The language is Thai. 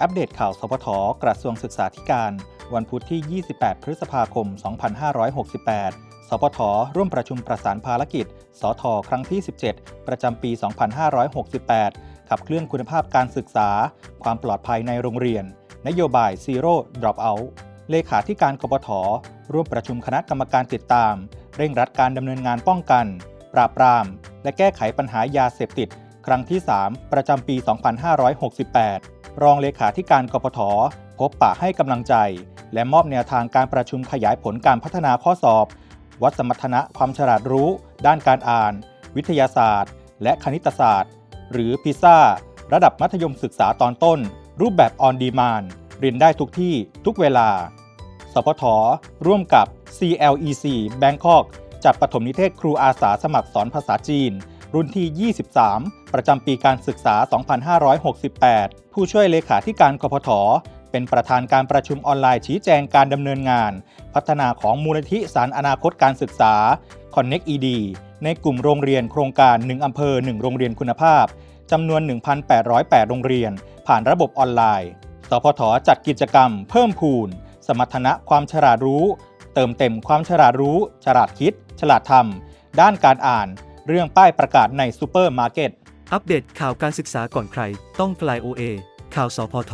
อัปเดตข่าวสพทกระทรวงศึกษาธิการ วันพุธที่ 28 พฤษภาคม 2568 สพทร่วมประชุมประสานภารกิจ สทครั้งที่ 17 ประจำปี 2568 ขับเคลื่อนคุณภาพการศึกษา ความปลอดภัยในโรงเรียน นโยบาย Zero Dropout เลขาธิการกบทร่วมประชุมคณะกรรมการติดตาม เร่งรัดการดำเนินงานป้องกัน ปราบปราม และแก้ไขปัญหายาเสพติด ครั้งที่ 3 ประจำปี 2568 รองเลขาธิการกพทพบปะให้กำลังใจ และมอบแนวทางการประชุมขยายผลการพัฒนาข้อสอบ วัดสมรรถนะความฉลาดรู้ ด้านการอ่าน วิทยาศาสตร์ และคณิตศาสตร์ หรือพิซ่าระดับมัธยมศึกษาตอนต้น รูปแบบออนดีมานเรียนได้ทุกที่ทุกเวลา สพทร่วมกับ CLEC Bangkok จัดปฐมนิเทศครูอาสาสมัครสอนภาษาจีน รุ่นที่ 23 ประจำปีการศึกษา 2568 ผู้ช่วยเลขาธิการกพทเป็นประธานการประชุมออนไลน์ชี้แจงการดำเนินงาน พัฒนาของมูลนิธิสารอนาคตการศึกษา Connect ED ในกลุ่มโรงเรียนโครงการ 1 อำเภอ 1 โรงเรียนคุณภาพจำนวน 1,808 โรงเรียน ผ่านระบบออนไลน์ สพทจัดกิจกรรม เพิ่มพูน สมรรถนะความฉลาดรู้ เติมเต็มความฉลาดรู้ ฉลาดคิด ฉลาดทำ ด้านการอ่าน เรื่องป้ายประกาศในซูเปอร์มาร์เก็ต อัปเดตข่าวการศึกษาก่อนใคร ต้องกลาย OA ข่าวสพท